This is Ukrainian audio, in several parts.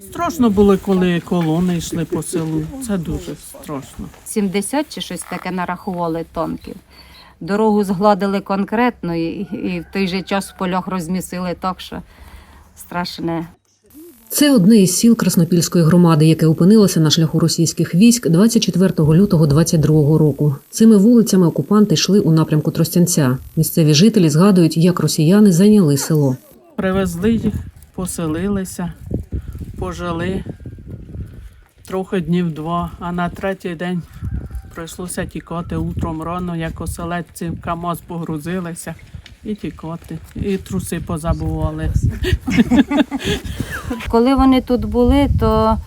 Страшно було, коли колони йшли по селу. Це дуже страшно. 70 чи щось таке нарахували тонків. Дорогу згладили конкретно і, і в той же час в полях розмісили так, що страшне. Це одне із сіл Краснопільської громади, яке опинилося на шляху російських військ 24 лютого 22 року. Цими вулицями окупанти йшли у напрямку Тростянця. Місцеві жителі згадують, як росіяни зайняли село. Привезли їх, поселилися, пожили трохи днів два, а на третій день прийшлося тікати утром рано, як оселедці в КАМАЗ погрузилися і тікати. І труси позабували. Коли вони тут були, то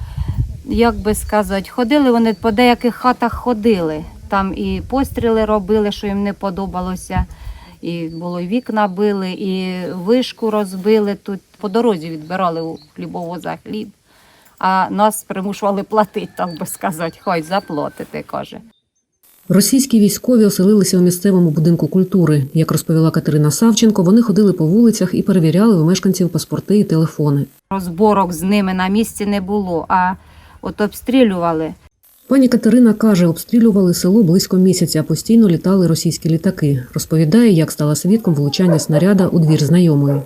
як би сказати, ходили вони по деяких хатах ходили. Там і постріли робили, що їм не подобалося. І було і вікна били, і вишку розбили тут. По дорозі відбирали у хлібовоза хліб, а нас примушували платити, так би сказати, хай заплатите, каже. Російські військові оселилися у місцевому будинку культури. Як розповіла Катерина Савченко, вони ходили по вулицях і перевіряли у мешканців паспорти і телефони. Розборок з ними на місці не було, а от обстрілювали. Пані Катерина каже, обстрілювали село близько місяця, постійно літали російські літаки. Розповідає, як стала свідком влучання снаряда у двір знайомої.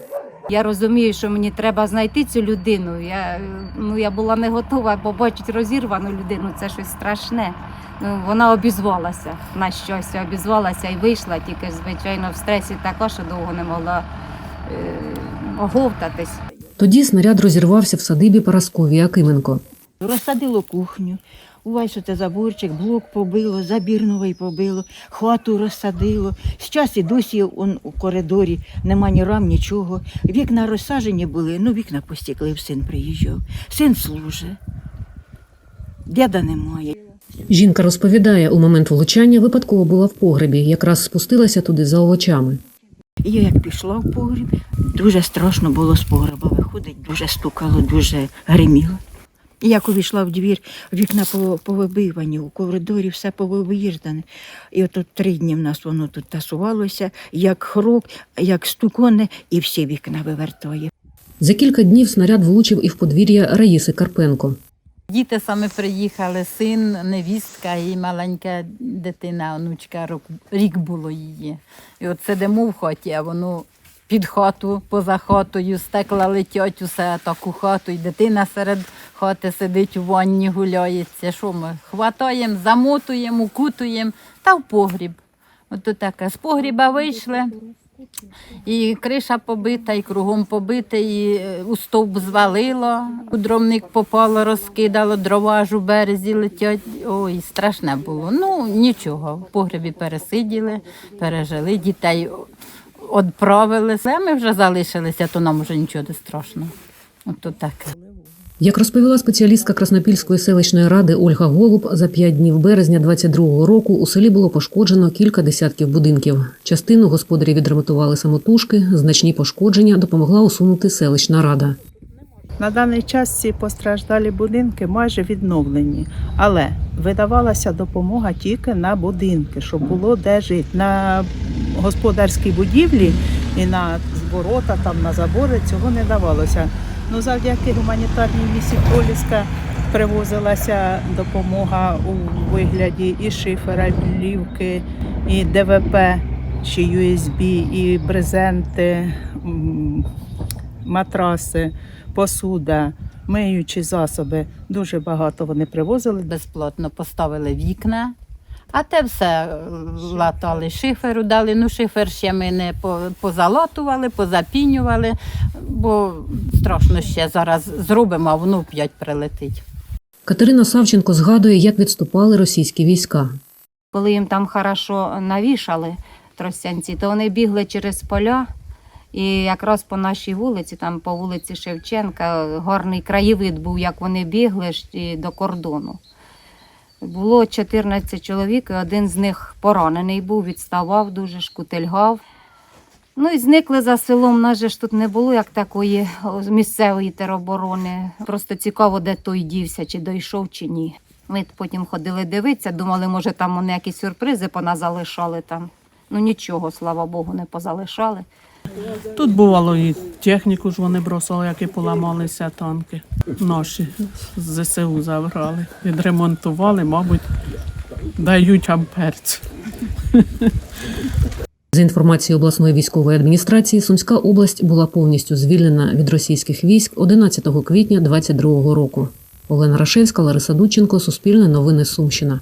Я розумію, що мені треба знайти цю людину. Я, ну, я була не готова побачити розірвану людину, це щось страшне. Ну, вона обізвалася на щастя, обізвалася і вийшла, тільки, звичайно, в стресі така, що довго не могла е, оговтатись. Тоді снаряд розірвався в садибі Параскові Акименко. Розсадило кухню. Увесь це заборчик, блок побило, забір новий побило, хату розсадило. Зараз і досі он, у коридорі нема ні рам, нічого. Вікна розсаджені були, ну вікна постікли, син приїжджав. Син служить. Діда немає. Жінка розповідає, у момент влучання випадково була в погребі, якраз спустилася туди за овочами. І я як пішла в погріб, дуже страшно було з погреба виходить, дуже стукало, дуже гриміло. Як увійшла в двір, вікна по- повибивані, у коридорі все повиїждане. І от тут три дні в нас воно тут тасувалося, як хрок, як стуконе, і всі вікна вивертає. За кілька днів снаряд влучив і в подвір'я Раїси Карпенко. Діти саме приїхали, син, невістка і маленька дитина, онучка, рік було її. І от сидимо в хаті, а воно під хату, поза хатою, стекла летять, усе таку хату, і дитина серед хати сидить у ванні, гуляється. Що ми? Хватаємо, замотуємо, укутуємо та в погріб. От таке. З погріба вийшли. І криша побита, і кругом побита, і е, у стовп звалило, у дровник попало, розкидало, дрова аж у березі летять. Ой, страшне було. Ну, нічого. В погребі пересиділи, пережили, дітей відправили. А ми вже залишилися, то нам вже нічого не страшно. От то таке. Як розповіла спеціалістка Краснопільської селищної ради Ольга Голуб, за п'ять днів березня 22-го року у селі було пошкоджено кілька десятків будинків. Частину господарі відремонтували самотужки, значні пошкодження допомогла усунути селищна рада. На даний час ці постраждалі будинки майже відновлені, але видавалася допомога тільки на будинки, щоб було де жити. На господарській будівлі і на ворота, там на забори цього не давалося. Ну, завдяки гуманітарній місії Поліска привозилася допомога у вигляді і шифера, плівки, і ДВП, чи USB, і брезенти, матраси посуда, миючі засоби. Дуже багато вони привозили. Безплатно поставили вікна. А те все е, латали шиферу, дали. Ну, шифер ще ми не по- позалатували, позапінювали, бо страшно ще зараз зробимо, а воно п'ять прилетить. Катерина Савченко згадує, як відступали російські війська. Коли їм там хорошо навішали тростянці, то вони бігли через поля. І якраз по нашій вулиці, там по вулиці Шевченка, гарний краєвид був, як вони бігли до кордону. Було 14 чоловік, і один з них поранений був, відставав дуже, шкутильгав. Ну і зникли за селом. У нас же ж тут не було як такої місцевої тероборони. Просто цікаво, де той дівся, чи дійшов, чи ні. Ми потім ходили дивитися, думали, може, там вони якісь сюрпризи поназалишали там. Ну нічого, слава Богу, не позалишали. Тут бувало і техніку ж вони бросали, які поламалися танки. Наші з ЗСУ забрали. Відремонтували, мабуть, дають амперцю. За інформацією обласної військової адміністрації, Сумська область була повністю звільнена від російських військ 11 квітня 2022 року. Олена Рашевська, Лариса Дудченко, Суспільне новини Сумщина.